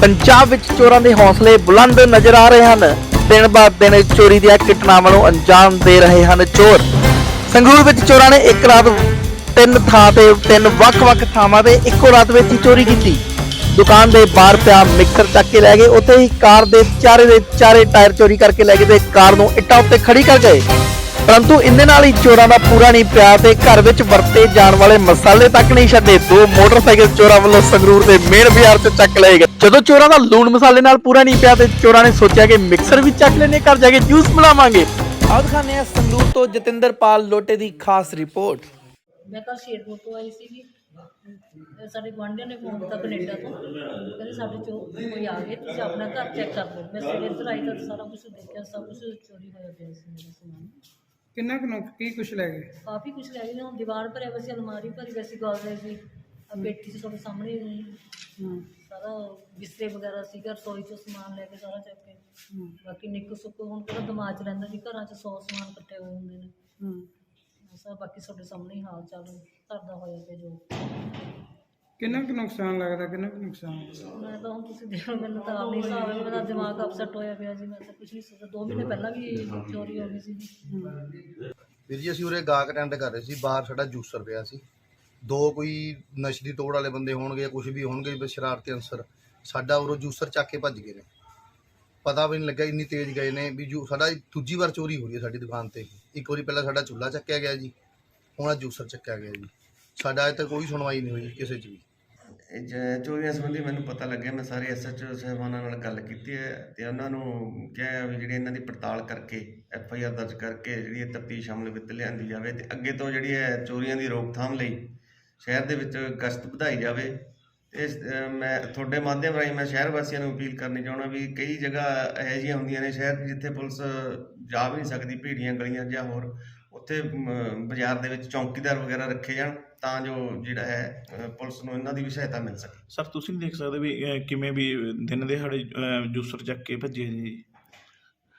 ਪੰਜਾਬ ਵਿੱਚ ਚੋਰਾਂ ਦੇ ਹੌਸਲੇ ਬੁਲੰਦ ਨਜ਼ਰ ਆ ਰਹੇ ਹਨ। ਦਿਨ ਬਾਅਦ ਦਿਨ ਚੋਰੀ ਦੀਆਂ ਘਟਨਾਵਾਂ ਨੂੰ ਅੰਜਾਮ ਦੇ ਰਹੇ ਹਨ ਚੋਰ। ਸੰਗਰੂਰ ਵਿੱਚ ਚੋਰਾਂ ਨੇ ਇੱਕ ਰਾਤ ਤਿੰਨ ਥਾਂ ਤੇ ਤਿੰਨ ਵੱਖ-ਵੱਖ ਥਾਵਾਂ ਤੇ ਇੱਕੋ ਰਾਤ ਵਿੱਚ ਹੀ ਚੋਰੀ ਕੀਤੀ। ਦੁਕਾਨ ਦੇ ਬਾਹਰ ਪਿਆ ਮਿਕਸਰ ਚੱਕ ਕੇ ਲੈ ਗਏ। ਉੱਥੇ ਹੀ ਕਾਰ ਦੇ ਚਾਰੇ ਦੇ ਚਾਰੇ ਟਾਇਰ ਚੋਰੀ ਕਰਕੇ ਲੈ ਗਏ ਤੇ ਕਾਰ ਨੂੰ ਇੱਟਾਂ ਉੱਤੇ ਖੜੀ ਕਰ ਗਏ। ਪਰੰਤੂ ਇੰਨੇ ਨਾਲ ਹੀ ਚੋਰਾਂ ਦਾ ਪੂਰਾ ਨਹੀਂ ਪਿਆ ਤੇ ਘਰ ਵਿੱਚ ਵਰਤੇ ਜਾਣ ਵਾਲੇ ਮਸਾਲੇ ਤੱਕ ਨਹੀਂ ਛੱਡੇ, ਦੋ ਮੋਟਰਸਾਈਕਲ ਚੋਰਾਂ ਵੱਲੋਂ ਸੰਗਰੂਰ ਦੇ ਮੇਨ ਬਾਜ਼ਾਰ ਤੋਂ ਚੱਕ ਲਏ ਗਏ। ਜਦੋਂ ਚੋਰਾਂ ਦਾ ਲੂਣ ਮਸਾਲੇ ਨਾਲ ਪੂਰਾ ਨਹੀਂ ਪਿਆ ਤੇ ਚੋਰਾਂ ਨੇ ਸੋਚਿਆ ਕਿ ਮਿਕਸਰ ਵੀ ਚੱਕ ਲੈਨੇ ਘਰ ਜਾ ਕੇ ਜੂਸ ਬਣਾਵਾਂਗੇ ਆਓ ਦਿਖਾਉਂਦੇ ਹਾਂ ਸੰਗਰੂਰ ਤੋਂ ਜਤਿੰਦਰਪਾਲ ਲੋਟੇ ਦੀ ਖਾਸ ਰਿਪੋਰਟ। ਮੈਂ ਕੱਲ ਸ਼ੇਰਪੁਰ ਤੋਂ ਆਈ ਸੀਗੀ। ਤੇ ਸਾਡੇ ਗੁਆਂਢੀਆਂ ਨੇ ਫੋਨ ਕੀਤਾ ਕੈਨੇਡਾ ਤੋਂ। ਕਹਿੰਦੇ ਸਾਡੇ ਚੋਂ ਕੋਈ ਆ ਗਿਆ ਤੁਸੀਂ ਆਪਣਾ ਘਰ ਚੈੱਕ ਕਰ ਲਓ। ਮੈਂ ਸਵੇਰੇ ਇੱਧਰ ਆਈ ਤਾਂ ਸਾਰਾ ਕੁਝ ਦੇਖਿਆ, ਸਭ ਕੁਝ ਚੋਰੀ ਹੋਇਆ ਪਿਆ ਸੀ ਮੇਰਾ ਸਮਾਨ। ਕਿੰਨਾ ਕੁ ਨੁਕ ਕੀ ਕੁਛ ਲੈ ਗਏ? ਕਾਫੀ ਕੁਝ ਲੈ ਗਏ ਹੁਣ ਦੀਵਾਰ ਭਰਿਆ ਹੋਇਆ ਸੀ ਅਲਮਾਰੀ ਭਰੀ ਹੋਈ ਸੀ ਗਾਜ਼ਰੇ ਸੀ ਆ ਪੇਟੀ ਸੀ ਤੁਹਾਡੇ ਸਾਹਮਣੇ ਹੀ। ਸਾਰਾ ਬਿਸਤਰੇ ਵਗੈਰਾ ਸੀਗਾ ਰਸੋਈ ਚੋਂ ਸਮਾਨ ਲੈ ਕੇ ਸਾਰਾ ਚੱਕ ਕੇ। ਬਾਕੀ ਨਿੱਕ ਸੁੱਕ ਹੁਣ ਕਿਹੜਾ ਦਿਮਾਗ 'ਚ ਰਹਿੰਦਾ ਜੀ ਘਰਾਂ 'ਚ 100 ਸਮਾਨ ਇਕੱਠੇ ਹੋਏ ਹੁੰਦੇ ਨੇ। ਹਾਂ। ਸਭ ਬਾਕੀ ਤੁਹਾਡੇ ਸਾਹਮਣੇ ਹੀ ਹਾਲ ਚਾਲ ਘਰ ਦਾ ਹੋਇਆ ਪਿਆ ਜੋ। ਕਿੰਨਾ ਕੁ ਨੁਕਸਾਨ ਲੱਗਦਾ ਕਿੰਨਾ ਕੁ ਨੁਕਸਾਨ? ਮੈਂ ਤਾਂ ਹੁਣ ਤੁਸੀਂ ਦੇਖੋ ਮੈਨੂੰ ਤਾਂ ਆਪ ਨਹੀਂ ਹਿਸਾਬ ਹੈ ਮੇਰਾ ਦਿਮਾਗ ਅਪਸੈਟ ਹੋਇਆ ਪਿਆ ਜੀ ਮੈਂ ਤਾਂ ਕੁਝ ਨਹੀਂ ਸੋਚਿਆ। ਦੋ ਮਹੀਨੇ ਪਹਿਲਾਂ ਵੀ ਚੋਰੀ ਹੋ ਗਈ ਸੀ ਵੀਰ ਜੀ ਅਸੀਂ ਉਰੇ ਗਾਹਕ ਅਟੈਂਡ ਕਰ ਰਹੇ ਸੀ ਬਾਹਰ ਸਾਡਾ ਜੂਸਰ ਪਿਆ ਸੀ। ਦੋ ਕੋਈ ਨਸ਼ੇ ਦੀ ਤੋੜ ਵਾਲੇ ਬੰਦੇ ਹੋਣਗੇ ਕੁਝ ਵੀ ਹੋਣਗੇ ਸ਼ਰਾਰਤੀ ਅਨਸਰ। ਸਾਡਾ ਉਰੋਂ ਜੂਸਰ ਚੱਕ ਕੇ ਭੱਜ ਗਏ ਨੇ। ਪਤਾ ਵੀ ਨਹੀਂ ਲੱਗਾ ਇੰਨੀ ਤੇਜ਼ ਗਏ ਨੇ ਵੀ ਜੂ ਸਾਡਾ ਦੂਜੀ ਵਾਰ ਚੋਰੀ ਹੋ ਰਹੀ ਹੈ ਸਾਡੀ ਦੁਕਾਨ ਤੇ। ਇੱਕ ਵਾਰੀ ਪਹਿਲਾਂ ਸਾਡਾ ਚੁੱਲ੍ਹਾ ਚੱਕਿਆ ਗਿਆ ਜੀ ਹੁਣ ਆ ਜੂਸਰ ਚੱਕਿਆ ਗਿਆ ਜੀ। ਸਾਡਾ ਅਜੇ ਤੱਕ ਕੋਈ ਸੁਣਵਾਈ ਨਹੀਂ ਹੋਈ ਕਿਸੇ 'ਚ ਵੀ ਚੋਰੀਆਂ ਸੰਬੰਧੀ ਮੈਨੂੰ ਪਤਾ ਲੱਗਿਆ, ਮੈਂ ਸਾਰੇ ਐਸਐਚਓ ਸਾਹਿਬਾਨਾਂ ਨਾਲ ਗੱਲ ਕੀਤੀ ਹੈ ਤੇ ਉਹਨਾਂ ਨੂੰ ਕਿਹਾ ਵੀ ਜਿਹੜੀ ਇਹਨਾਂ ਦੀ ਪੜਤਾਲ ਕਰਕੇ, ਐਫ ਆਈ ਆਰ ਦਰਜ ਕਰਕੇ ਜਿਹੜੀ ਇਹ ਤਫਤੀਸ਼ ਅਮਲ ਵਿੱਚ ਲਿਆਂਦੀ ਜਾਵੇ ਤੇ ਅੱਗੇ ਤੋਂ ਜਿਹੜੀ ਹੈ ਚੋਰੀਆਂ ਦੀ ਰੋਕਥਾਮ ਲਈ ਸ਼ਹਿਰ ਦੇ ਵਿੱਚ ਗਸ਼ਤ ਵਧਾਈ ਜਾਵੇ। ਇਸ ਮੈਂ ਤੁਹਾਡੇ ਮਾਧਿਅਮ ਰਾਹੀਂ ਮੈਂ ਸ਼ਹਿਰ ਵਾਸੀਆਂ ਨੂੰ ਅਪੀਲ ਕਰਨੀ ਚਾਹੁੰਦਾ ਵੀ ਕਈ ਜਗ੍ਹਾ ਇਹੋ ਜਿਹੀਆਂ ਹੁੰਦੀਆਂ ਨੇ ਸ਼ਹਿਰ ਜਿੱਥੇ ਪੁਲਿਸ ਜਾ ਵੀ ਨਹੀਂ ਸਕਦੀ, ਭੀੜੀਆਂ ਗਲੀਆਂ ਜਾਂ ਹੋਰ ਉੱਥੇ ਬਾਜ਼ਾਰ ਦੇ ਵਿੱਚ ਚੌਕੀਦਾਰ ਵਗੈਰਾ ਰੱਖੇ ਜਾਣ ਤਾਂ ਜੋ ਜਿਹੜਾ ਹੈ ਪੁਲਿਸ ਨੂੰ ਇਹਨਾਂ ਦੀ ਵੀ ਸਹਾਇਤਾ ਮਿਲ ਸਕੇ। ਸਰ ਤੁਸੀਂ ਦੇਖ ਸਕਦੇ ਵੀ ਕਿਵੇਂ ਵੀ ਦਿਨ ਦਿਹਾੜੇ ਜੂਸਰ ਚੱਕ ਕੇ ਭੱਜੇ ਜੀ।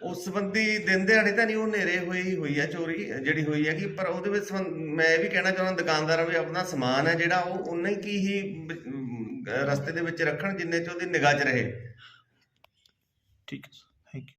ਉਸ ਸੰਬੰਧੀ ਦਿਨ ਦਿਹਾੜੇ ਤਾਂ ਨਹੀਂ ਉਹ ਨੇਰੇ ਹੋਈ ਹੋਈ ਹੈ ਚੋਰੀ ਜਿਹੜੀ ਹੋਈ ਹੈ ਕਿ ਪਰ ਉਹਦੇ ਵਿੱਚ ਮੈਂ ਇਹ ਵੀ ਕਹਿਣਾ ਚਾਹੁੰਦਾ ਦੁਕਾਨਦਾਰਾਂ ਵੀ ਆਪਣਾ ਸਮਾਨ ਹੈ ਜਿਹੜਾ ਉਹ ਉਨਾ ਹੀ ਕੀ ਹੀ ਰਸਤੇ ਦੇ ਵਿੱਚ ਰੱਖਣ ਜਿੰਨੇ ਚ ਉਹਦੀ ਨਿਗਾਹ 'ਚ ਰਹੇ। ਠੀਕ ਹੈ ਥੈਂਕ ਯੂ